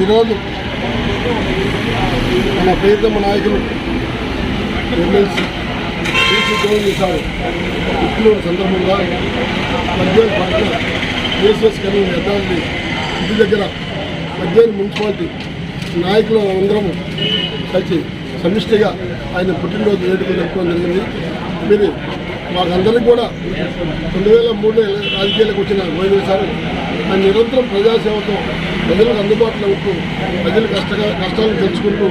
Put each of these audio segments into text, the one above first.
ఈరోజు మన ప్రియతమ నాయకులు ఎమ్మెల్సీ టీసీ గోవింద్ సార్ పుట్టినరోజు సందర్భంగా పద్దెనిమిది పట్ల కేసీఎస్ కన్నీ యథార్థి ఇంటి దగ్గర పద్దెనిమిది మున్సిపాలిటీ నాయకులు అందరం కలిసి సమిష్టిగా ఆయన పుట్టినరోజు వేడుకలు జరుపుకోవడం జరిగింది. మీరు మాకందరికీ కూడా రెండు వేల మూడు రాజకీయాలకు వచ్చిన గోవింద్ సార్ ఆయన నిరంతరం ప్రజాసేవతో ప్రజలకు అందుబాటులో ఉంటూ ప్రజల కష్ట కష్టాలను తెలుసుకుంటూ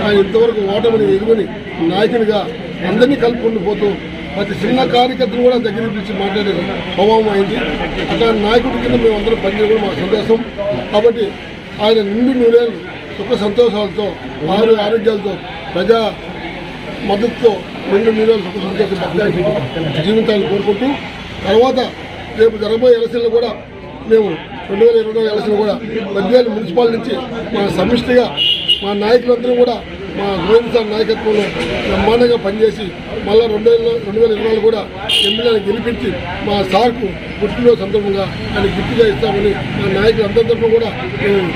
ఆయన ఇంతవరకు ఓటమిని ఎగుమని నాయకునిగా అందరినీ కలుపుకుంటూ పోతూ ప్రతి చిన్న కార్యకర్తను కూడా దగ్గర పిలిచి మాట్లాడే స్వభావం అయింది. అట్లా నాయకుడి కింద మేము అందరం పనిచేయడం మా సంతోషం. కాబట్టి ఆయన నిండు నూరేళ్ళు సుఖ సంతోషాలతో వారి ఆరోగ్యాలతో ప్రజా మద్దతుతో రెండు నూనెలు సుఖ సంతోషం జీవితాలను కోరుకుంటూ తర్వాత రేపు జరగబోయే ఎలక్షన్లు కూడా మేము రెండు వేల ఇరవై ఎలక్షన్ కూడా మధ్యాహ్న మున్సిపాలిటీ నుంచి మా సమిష్టిగా మా నాయకులందరూ కూడా మా గోవింద్ సార్ నాయకత్వంలో బ్రహ్మాండంగా పనిచేసి మళ్ళీ రెండు వేల రెండు వేల ఇరవై కూడా ఎమ్మెల్యేని గెలిపించి మా సార్కు పుట్టినరోజు సందర్భంగా ఆయన గుర్తుగా ఇస్తామని మా నాయకులు అందరి కూడా మేము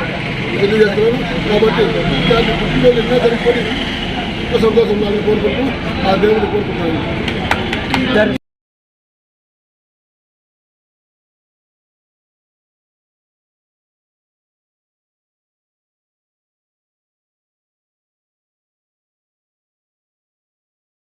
తెలియజేస్తున్నాను కాబట్టి దాన్ని పుట్టినరోజు ఎన్నో జరుపుకొని సంతోషం కోరుకుంటూ ఆ దేవుడిని కోరుకుంటున్నాను.